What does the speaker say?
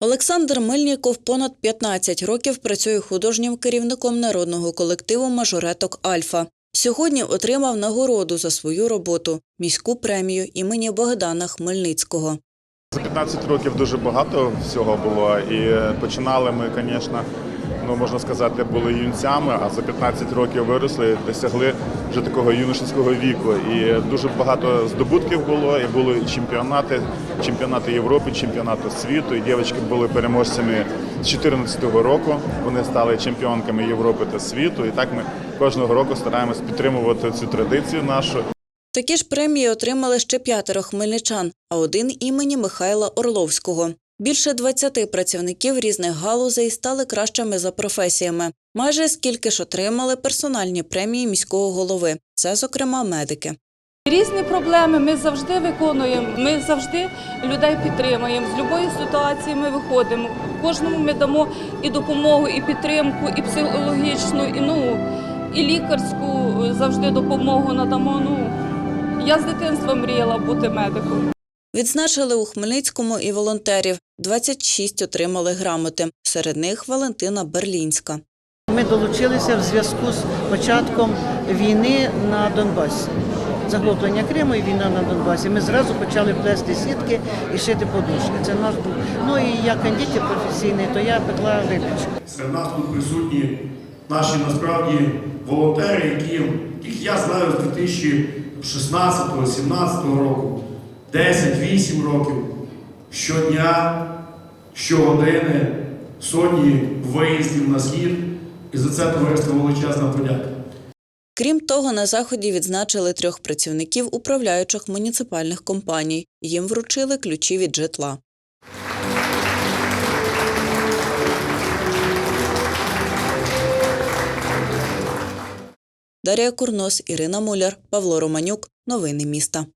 Олександр Мельніков понад 15 років працює художнім керівником народного колективу мажореток Альфа. Сьогодні отримав нагороду за свою роботу міську премію імені Богдана Хмельницького. За 15 років дуже багато всього було, і починали ми, звісно, ну можна сказати, були юнцями, а за 15 років виросли, досягли вже такого юношеського віку. І дуже багато здобутків було, і були чемпіонати, чемпіонати Європи, чемпіонати світу. І дівчатки були переможцями з 2014 року. Вони стали чемпіонками Європи та світу. І так ми кожного року стараємось підтримувати цю традицію нашу. Такі ж премії отримали ще п'ятеро хмельничан, а один імені Михайла Орловського. Більше 20 працівників різних галузей стали кращими за професіями. Майже скільки ж отримали персональні премії міського голови. Це, зокрема, медики. Різні проблеми ми завжди виконуємо. Ми завжди людей підтримуємо. З будь-якої ситуації ми виходимо. Кожному ми дамо і допомогу, і підтримку, і психологічну, і ну і лікарську завжди допомогу надамо. Ну я з дитинства мріяла бути медиком. Відзначили у Хмельницькому і волонтерів. 26 отримали грамоти. Серед них Валентина Берлінська. Ми долучилися в зв'язку з початком війни на Донбасі. Захоплення Криму і війна на Донбасі. Ми зразу почали плести сітки і шити подушки. Це наш був. Ну і я кондитер професійний, то я пекла випічку. Серед нас тут присутні наші насправді волонтери, які, яких я знаю з 2016-2017 року, 10-8 років, щодня, щогодини, сотні виїздів на схід. І за це товариство величезна подяка. Крім того, на заході відзначили трьох працівників управляючих муніципальних компаній. Їм вручили ключі від житла. Дар'я Курнос, Ірина Муляр, Павло Романюк. Новини міста.